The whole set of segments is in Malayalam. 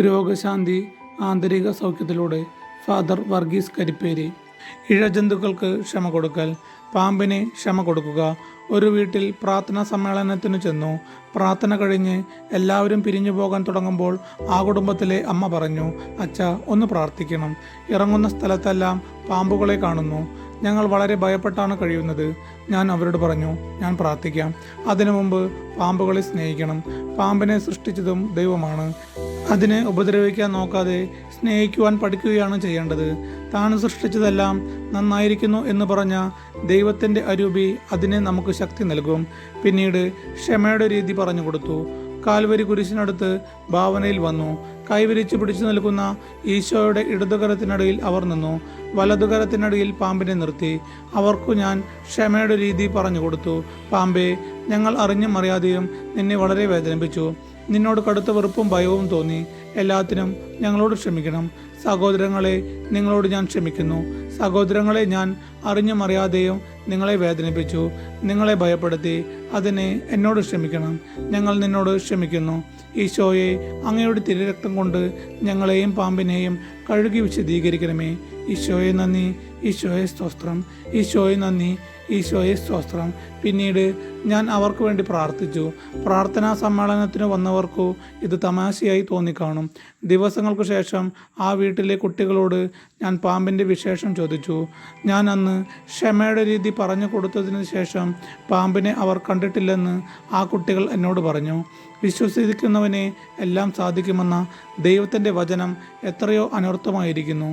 രോഗശാന്തി ആന്തരിക സൗഖ്യത്തിലൂടെ ഫാദർ വർഗീസ് കരിപ്പേരി. ഇഴജന്തുക്കൾക്ക് ക്ഷമ കൊടുക്കൽ. പാമ്പിന് ക്ഷമ കൊടുക്കുക. ഒരു വീട്ടിൽ പ്രാർത്ഥനാ സമ്മേളനത്തിന് ചെന്നു. പ്രാർത്ഥന കഴിഞ്ഞ് എല്ലാവരും പിരിഞ്ഞു പോകാൻ തുടങ്ങുമ്പോൾ ആ കുടുംബത്തിലെ അമ്മ പറഞ്ഞു അച്ഛ ഒന്ന് പ്രാർത്ഥിക്കണം. ഇറങ്ങുന്ന സ്ഥലത്തെല്ലാം പാമ്പുകളെ കാണുന്നു. ഞങ്ങൾ വളരെ ഭയപ്പെട്ടാണ് കഴിയുന്നത്. ഞാൻ അവരോട് പറഞ്ഞു ഞാൻ പ്രാർത്ഥിക്കാം. അതിനു മുമ്പ് പാമ്പുകളെ സ്നേഹിക്കണം. പാമ്പിനെ സൃഷ്ടിച്ചതും ദൈവമാണ്. അതിനെ ഉപദ്രവിക്കാൻ നോക്കാതെ സ്നേഹിക്കുവാൻ പഠിക്കുകയാണ് ചെയ്യേണ്ടത്. താൻ സൃഷ്ടിച്ചതെല്ലാം നന്നായിരിക്കുന്നു എന്ന് പറഞ്ഞ ദൈവത്തിന്റെ അരൂപി അതിനെ നമുക്ക് ശക്തി നൽകും. പിന്നീട് ക്ഷമയുടെ രീതി പറഞ്ഞു കൊടുത്തു. കാൽവരി കുരിശിനടുത്ത് ഭാവനയിൽ വന്നു. കൈവിരിച്ച് പിടിച്ചു നിൽക്കുന്ന ഈശോയുടെ ഇടതുകരത്തിനടിയിൽ അവർ നിന്നു. വലതുകരത്തിനടിയിൽ പാമ്പിനെ നിർത്തി. അവർക്കു ഞാൻ ക്ഷമയുടെ രീതി പറഞ്ഞു കൊടുത്തു. പാമ്പേ ഞങ്ങൾ അറിഞ്ഞും അറിയാതെയും നിന്നെ വളരെ വേദനിപ്പിച്ചു. നിന്നോട് കടുത്ത വെറുപ്പും ഭയവും തോന്നി. എല്ലാത്തിനും ഞങ്ങളോട് ക്ഷമിക്കണം. സഹോദരങ്ങളെ നിങ്ങളോട് ഞാൻ ക്ഷമിക്കുന്നു. സഹോദരങ്ങളെ ഞാൻ അറിഞ്ഞും അറിയാതെയും നിങ്ങളെ വേദനിപ്പിച്ചു. നിങ്ങളെ ഭയപ്പെടുത്തി അതിനെ എന്നോട് ക്ഷമിക്കണം. ഞങ്ങൾ നിന്നോട് ക്ഷമിക്കുന്നു. ഈശോയെ അങ്ങയുടെ തിരരക്തം കൊണ്ട് ഞങ്ങളെയും പാമ്പിനെയും കഴുകി വിശദീകരിക്കണമേ. ഈശോയെ നന്ദി. ഈശോയെ സ്തോത്രം. ഈശോയെ നന്ദി. ഈശോയെ സ്തോത്രം. പിന്നീട് ഞാൻ അവർക്ക് വേണ്ടി പ്രാർത്ഥിച്ചു. പ്രാർത്ഥനാ സമ്മേളനത്തിന് വന്നവർക്കു ഇത് തമാശയായി തോന്നിക്കാണും. ദിവസങ്ങൾക്ക് ശേഷം ആ വീട്ടിലെ കുട്ടികളോട് ഞാൻ പാമ്പിന്റെ വിശേഷം ചോദിച്ചു. ഞാൻ അന്ന് ക്ഷമയുടെ രീതി പറഞ്ഞു കൊടുത്തതിന് ശേഷം പാമ്പിനെ അവർ കണ്ടിട്ടില്ലെന്ന് ആ കുട്ടികൾ എന്നോട് പറഞ്ഞു. വിശ്വസിക്കുന്നവനെ എല്ലാം സാധിക്കുമെന്ന ദൈവത്തിന്റെ വചനം എത്രയോ അനർത്ഥമായിരിക്കുന്നു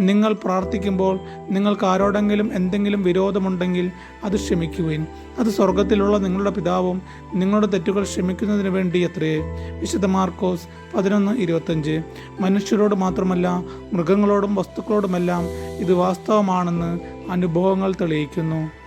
നിങ്ങൾ പ്രാർത്ഥിക്കുമ്പോൾ നിങ്ങൾക്ക് ആരോടെങ്കിലും എന്തെങ്കിലും വിരോധമുണ്ടെങ്കിൽ അത് ക്ഷമിക്കുവിൻ. അത് സ്വർഗത്തിലുള്ള നിങ്ങളുടെ പിതാവും നിങ്ങളുടെ തെറ്റുകൾ ക്ഷമിക്കുന്നതിന് വേണ്ടി എത്രയേ വിശുദ്ധ മാർക്കോസ് പതിനൊന്ന് ഇരുപത്തഞ്ച്. മനുഷ്യരോട് മാത്രമല്ല മൃഗങ്ങളോടും വസ്തുക്കളോടുമെല്ലാം ഇത് വാസ്തവമാണെന്ന് അനുഭവങ്ങൾ തെളിയിക്കുന്നു.